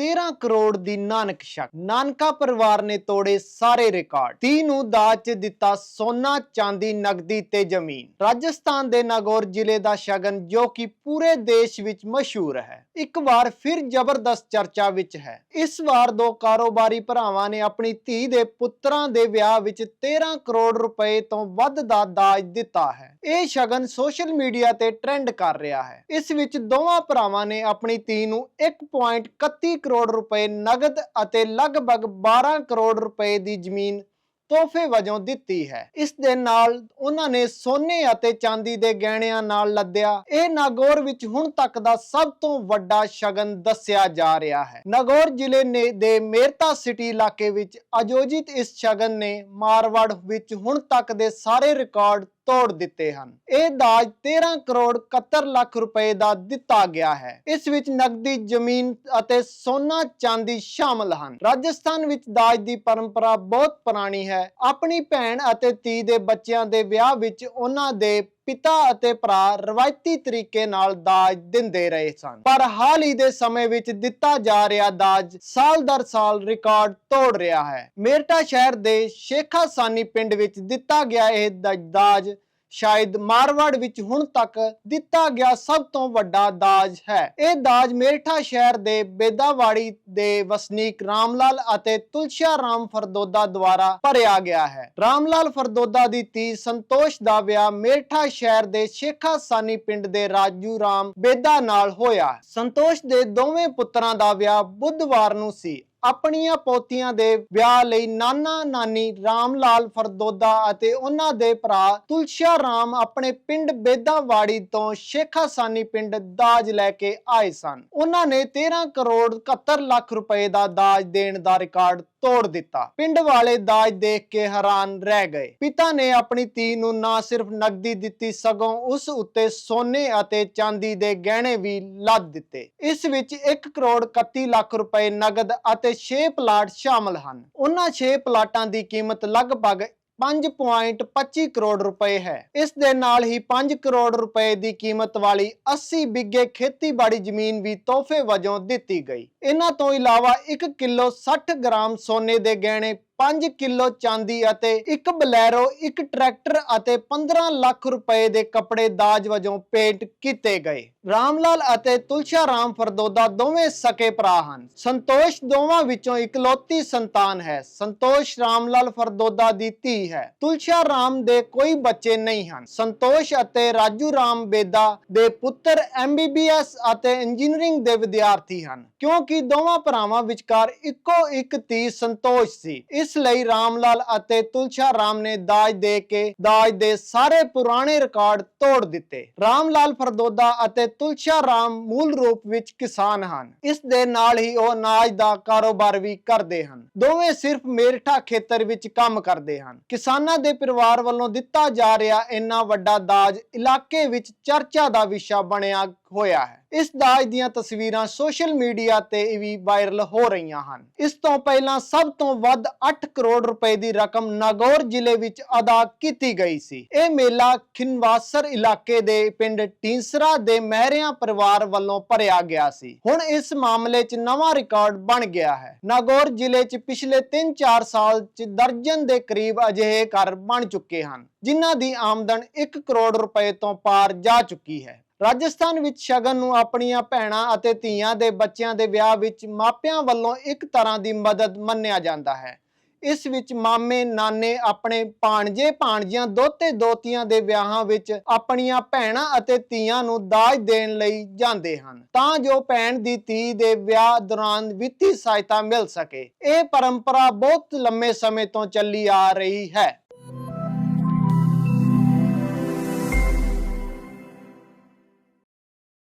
13 ਕਰੋੜ ਦੀ ਨਾਨਕ ਸ਼ਕ ਨਾਨਕਾ ਪਰਿਵਾਰ ਨੇ ਤੋੜੇ ਸਾਰੇ ਰਿਕਾਰਡ। 30 ਨੂੰ ਦਾਜ 'ਚ ਦਿੱਤਾ ਸੋਨਾ, ਚਾਂਦੀ, ਨਗਦੀ ਤੇ ਜ਼ਮੀਨ। ਰਾਜਸਥਾਨ ਦੇ ਨਾਗੌਰ ਜ਼ਿਲ੍ਹੇ ਦਾ ਸ਼ਗਨ ਜੋ ਕਿ ਪੂਰੇ ਦੇਸ਼ ਵਿੱਚ ਮਸ਼ਹੂਰ ਹੈ। ਇੱਕ ਵਾਰ ਫਿਰ ਜ਼ਬਰਦਸਤ ਚਰਚਾ ਵਿੱਚ ਹੈ। ਇਸ ਵਾਰ ਦੋ ਕਾਰੋਬਾਰੀ ਭਰਾਵਾਂ ਨੇ ਆਪਣੀ ਧੀ ਦੇ ਪੁੱਤਰਾਂ ਦੇ ਵਿਆਹ ਵਿੱਚ 13 ਕਰੋੜ ਰੁਪਏ ਤੋਂ ਵੱਧ ਦਾ ਦਾਜ ਦਿੱਤਾ ਹੈ। ਇਹ ਸ਼ਗਨ ਸੋਸ਼ਲ ਮੀਡੀਆ ਤੇ ਟ੍ਰੈਂਡ ਕਰ ਰਿਹਾ ਹੈ। ਇਸ ਵਿੱਚ ਦੋਵਾਂ ਭਰਾਵਾਂ ਨੇ ਆਪਣੀ ਧੀ ਨੂੰ 1.31 ਕਰੋੜ ਰੁਪਏ ਨਗਦ ਅਤੇ ਲਗਭਗ 12 ਕਰੋੜ ਰੁਪਏ ਦੀ ਜ਼ਮੀਨ ਤੋਹਫੇ ਵਜੋਂ ਦਿੱਤੀ ਹੈ। ਇਸ ਦੇ ਨਾਲ ਉਹਨਾਂ ਨੇ ਸੋਨੇ ਅਤੇ ਚਾਂਦੀ ਦੇ ਗਹਿਣਿਆਂ ਨਾਲ ਲੱਦਿਆ। ਇਹ ਨਾਗੌਰ ਵਿੱਚ ਹੁਣ ਤੱਕ ਦਾ ਸਭ ਤੋਂ ਵੱਡਾ ਸ਼ਗਨ ਦੱਸਿਆ ਜਾ ਰਿਹਾ ਹੈ। ਨਾਗੌਰ ਜ਼ਿਲ੍ਹੇ ਨੇ ਦੇ ਮੇਰਤਾ ਸਿਟੀ ਇਲਾਕੇ ਵਿੱਚ ਆਯੋਜਿਤ ਇਸ ਸ਼ਗਨ ਨੇ ਮਾਰਵਾੜ ਵਿੱਚ ਹੁਣ ਤੱਕ ਦੇ ਸਾਰੇ ਰਿਕਾਰਡ ਤੋੜ ਦਿੱਤੇ ਹਨ। ਇਹ ਦਾਜ 13 ਕਰੋੜ 71 ਲੱਖ ਰੁਪਏ ਦਾ ਦਿੱਤਾ ਗਿਆ ਹੈ। ਇਸ ਵਿੱਚ ਨਕਦੀ, ਜ਼ਮੀਨ ਅਤੇ ਸੋਨਾ ਚਾਂਦੀ ਸ਼ਾਮਲ ਹਨ। ਰਾਜਸਥਾਨ ਵਿੱਚ ਦਾਜ ਦੀ ਪਰੰਪਰਾ ਬਹੁਤ ਪੁਰਾਣੀ ਹੈ। ਆਪਣੀ ਭੈਣ ਅਤੇ ਧੀ ਦੇ ਬੱਚਿਆਂ ਦੇ ਵਿਆਹ ਵਿੱਚ ਉਹਨਾਂ ਦੇ ਪਿਤਾ ਅਤੇ ਭਰਾ ਰਵਾਇਤੀ ਤਰੀਕੇ ਨਾਲ ਦਾਜ ਦਿੰਦੇ ਰਹੇ ਸਨ। ਪਰ ਹਾਲ ਹੀ ਦੇ ਸਮੇਂ ਵਿੱਚ ਦਿੱਤਾ ਜਾ ਰਿਹਾ ਦਾਜ ਸਾਲ ਦਰ ਸਾਲ ਰਿਕਾਰਡ ਤੋੜ ਰਿਹਾ ਹੈ। ਮੇਰਟਾ ਸ਼ਹਿਰ ਦੇ ਸ਼ੇਖਾ ਸਾਨੀ ਪਿੰਡ ਵਿੱਚ ਦਿੱਤਾ ਗਿਆ ਇਹ ਦਾਜ ਸ਼ਾਇਦ ਮਾਰਵਾੜ ਵਿੱਚ ਹੁਣ ਤੱਕ ਦਿੱਤਾ ਗਿਆ ਸਭ ਤੋਂ ਵੱਡਾ ਦਾਜ ਹੈ। ਇਹ ਦਾਜ ਮੇਰਠਾ ਸ਼ਹਿਰ ਦੇ ਬੇਦਾਵਾੜੀ ਦੇ ਵਸਨੀਕ ਰਾਮਲਾਲ ਅਤੇ ਤੁਲਸ਼ਾ ਰਾਮ ਫਰਦੋਦਾ ਦੁਆਰਾ ਭਰਿਆ ਗਿਆ ਹੈ। ਰਾਮਲਾਲ ਫਰਦੋਦਾ ਦੀ ਧੀ ਸੰਤੋਸ਼ ਦਾ ਵਿਆਹ ਮੇਰਠਾ ਸ਼ਹਿਰ ਦੇ ਸ਼ੇਖਾ ਸਾਨੀ ਪਿੰਡ ਦੇ ਰਾਜੂ ਰਾਮ ਬੇਦਾ ਨਾਲ ਹੋਇਆ। ਸੰਤੋਸ਼ ਦੇ ਦੋਵੇਂ ਪੁੱਤਰਾਂ ਦਾ ਵਿਆਹ ਬੁੱਧਵਾਰ ਨੂੰ ਸੀ ਆਪਣੀਆਂ ਪੋਤੀਆਂ ਦੇ ਵਿਆਹ ਲਈ ਨਾਨਾ ਨਾਨੀ ਰਾਮ ਲਾਲ ਫਰਦੋਦਾ ਅਤੇ ਉਹਨਾਂ ਦੇ ਭਰਾ ਤੁਲਸ਼ਾ ਰਾਮ ਆਪਣੇ ਪਿੰਡ ਬੇਦਾਵਾੜੀ ਤੋਂ ਸ਼ੇਖਾ ਸਾਨੀ ਪਿੰਡ ਦਾਜ ਲੈ ਕੇ ਆਏ ਸਨ। ਉਹਨਾਂ ਨੇ 13 ਕਰੋੜ 71 ਲੱਖ ਰੁਪਏ ਦਾ ਦਾਜ ਦੇਣ ਦਾ ਰਿਕਾਰਡ ਤੋੜ ਦਿੱਤਾ। ਪਿੰਡ ਵਾਲੇ ਦਾਜ ਦੇਖ ਕੇ ਹੈਰਾਨ ਰਹਿ ਗਏ। ਪਿਤਾ ਨੇ ਆਪਣੀ ਧੀ ਨੂੰ ਨਾ ਸਿਰਫ ਨਕਦੀ ਦਿੱਤੀ, ਸਗੋਂ ਉਸ ਉੱਤੇ ਸੋਨੇ ਅਤੇ ਚਾਂਦੀ ਦੇ ਗਹਿਣੇ ਵੀ ਲੱਦ ਦਿੱਤੇ। ਇਸ ਵਿੱਚ 1 ਕਰੋੜ 31 ਲੱਖ ਰੁਪਏ ਨਗਦ ਅਤੇ 6 ਪਲਾਟ ਸ਼ਾਮਲ ਹਨ। ਉਹਨਾਂ 6 ਪਲਾਟਾਂ ਦੀ ਕੀਮਤ ਲਗਭਗ 5.25 ਕਰੋੜ ਰੁਪਏ ਹੈ। ਇਸ ਦੇ ਨਾਲ ਹੀ 5 ਕਰੋੜ ਰੁਪਏ ਦੀ ਕੀਮਤ ਵਾਲੀ 80 ਬਿੱਗੇ ਖੇਤੀਬਾੜੀ ਜ਼ਮੀਨ ਵੀ ਤੋਹਫੇ ਵਜੋਂ ਦਿੱਤੀ ਗਈ। ਇਹਨਾਂ ਤੋਂ ਇਲਾਵਾ 1 ਕਿਲੋ 60 ਗ੍ਰਾਮ ਸੋਨੇ ਦੇ ਗਹਿਣੇ 5 ਕਿਲੋ ਚਾਂਦੀ ਅਤੇ ਇੱਕ ਬਲੈਰੋ, ਇੱਕ ਟਰੈਕਟਰ ਅਤੇ 15 ਲੱਖ ਰੁਪਏ ਦੇ ਕੱਪੜੇ ਦਾਜ ਵਜੋਂ ਪੇਂਟ ਕੀਤੇ ਗਏ। ਰਾਮਲਾਲ ਅਤੇ ਤੁਲਸ਼ਾ ਰਾਮ ਫਰਦੋਦਾ ਦੋਵੇਂ ਸਕੇ ਭਰਾ ਹਨ। ਸੰਤੋਸ਼ ਦੋਵਾਂ ਵਿੱਚੋਂ ਇਕਲੌਤੀ ਸੰਤਾਨ ਹੈ। ਸੰਤੋਸ਼ ਰਾਮਲਾਲ ਫਰਦੋਦਾ ਦੀ ਧੀ ਹੈ। ਤੁਲਸ਼ਾ ਰਾਮ ਦੇ ਕੋਈ ਬੱਚੇ ਨਹੀਂ ਹਨ। ਸੰਤੋਸ਼ ਅਤੇ ਰਾਜੂ ਰਾਮ ਬੇਦਾ ਦੇ ਪੁੱਤਰ ਐਮਬੀਬੀਐਸ ਅਤੇ ਇੰਜੀਨੀਅਰਿੰਗ ਦੇ ਵਿਦਿਆਰਥੀ ਹਨ। ਕਿਉਂਕਿ ਦੋਵਾਂ ਭਰਾਵਾਂ ਵਿਚਕਾਰ ਇੱਕੋ ਇੱਕ ਧੀ ਸੰਤੋਸ਼ ਸੀ। ਇਸ ਲਈ ਰਾਮਲਾਲ ਅਤੇ ਤੁਲਸ਼ਾ ਰਾਮ ਨੇ ਦਾਜ ਦੇ ਕੇ, ਦਾਜ ਦੇ ਸਾਰੇ ਪੁਰਾਣੇ ਰਿਕਾਰਡ ਤੋੜ ਦਿੱਤੇ। ਰਾਮਲਾਲ ਫਰਦੋਦਾ ਅਤੇ ਤੁਲਸ਼ਾ ਰਾਮ ਮੂਲ ਰੂਪ ਵਿੱਚ ਕਿਸਾਨ ਹਨ। ਇਸ ਦੇ ਨਾਲ ਹੀ ਉਹ ਅਨਾਜ ਦਾ ਕਾਰੋਬਾਰ ਵੀ ਕਰਦੇ ਹਨ। ਦੋਵੇਂ ਸਿਰਫ ਮੇਰਠਾ ਖੇਤਰ ਵਿੱਚ ਕੰਮ ਕਰਦੇ ਹਨ। ਕਿਸਾਨਾਂ ਦੇ ਪਰਿਵਾਰ ਵੱਲੋਂ ਦਿੱਤਾ ਜਾ ਰਿਹਾ ਇੰਨਾ ਵੱਡਾ ਦਾਜ ਇਲਾਕੇ ਵਿੱਚ ਚਰਚਾ ਦਾ ਵਿਸ਼ਾ ਬਣਿਆ ਹੋਇਆ ਹੈ। ਇਸ ਦਾਜ ਦੀਆਂ ਤਸਵੀਰਾਂ ਸੋਸ਼ਲ ਮੀਡੀਆ ਤੇ ਵੀ ਵਾਇਰਲ ਹੋ ਰਹੀਆਂ ਹਨ। ਇਸ ਤੋਂ ਪਹਿਲਾਂ ਸਭ ਤੋਂ ਵੱਧ 8 ਕਰੋੜ ਰੁਪਏ ਦੀ ਰਕਮ ਨਾਗੌਰ ਜ਼ਿਲ੍ਹੇ ਵਿੱਚ ਅਦਾ ਕੀਤੀ ਗਈ ਸੀ। ਇਹ ਮੇਲਾ ਖਿਨਵਾਸਰ ਇਲਾਕੇ ਦੇ ਪਿੰਡ ਟੀਂਸਰਾ ਦੇ ਮਹਿਰਿਆਂ ਪਰਿਵਾਰ ਵੱਲੋਂ ਭਰਿਆ ਗਿਆ ਸੀ। ਹੁਣ ਇਸ ਮਾਮਲੇ 'ਚ ਨਵਾਂ ਰਿਕਾਰਡ ਬਣ ਗਿਆ ਹੈ। ਨਾਗੌਰ ਜ਼ਿਲ੍ਹੇ 'ਚ ਪਿਛਲੇ 3-4 ਸਾਲ 'ਚ ਦਰਜਨ ਦੇ ਕਰੀਬ ਅਜਿਹੇ ਘਰ ਬਣ ਚੁੱਕੇ ਹਨ, ਜਿਨ੍ਹਾਂ ਦੀ ਆਮਦਨ 1 ਕਰੋੜ ਰੁਪਏ ਤੋਂ ਪਾਰ ਜਾ ਚੁੱਕੀ ਹੈ। ਰਾਜਸਥਾਨ ਵਿੱਚ ਸ਼ਗਨ ਨੂੰ ਆਪਣੀਆਂ ਭੈਣਾਂ ਅਤੇ ਧੀਆਂ ਦੇ ਬੱਚਿਆਂ ਦੇ ਵਿਆਹ ਵਿੱਚ ਮਾਪਿਆਂ ਵੱਲੋਂ ਇੱਕ ਤਰ੍ਹਾਂ ਦੀ ਮਦਦ ਮੰਨਿਆ ਜਾਂਦਾ ਹੈ। ਇਸ ਵਿੱਚ ਮਾਮੇ, ਨਾਨੇ, ਆਪਣੇ ਭਾਣਜੇ, ਭਾਣਜੀਆਂ ਦੋਤੇ ਦੋਤੀਆਂ ਦੇ ਵਿਆਹਾਂ ਵਿੱਚ ਆਪਣੀਆਂ ਭੈਣਾਂ ਅਤੇ ਧੀਆਂ ਨੂੰ ਦਾਜ ਦੇਣ ਲਈ ਜਾਂਦੇ ਹਨ, ਤਾਂ ਜੋ ਭੈਣ ਦੀ ਧੀ ਦੇ ਵਿਆਹ ਦੌਰਾਨ ਵਿੱਤੀ ਸਹਾਇਤਾ ਮਿਲ ਸਕੇ। ਇਹ ਪਰੰਪਰਾ ਬਹੁਤ ਲੰਮੇ ਸਮੇਂ ਤੋਂ ਚੱਲੀ ਆ ਰਹੀ ਹੈ।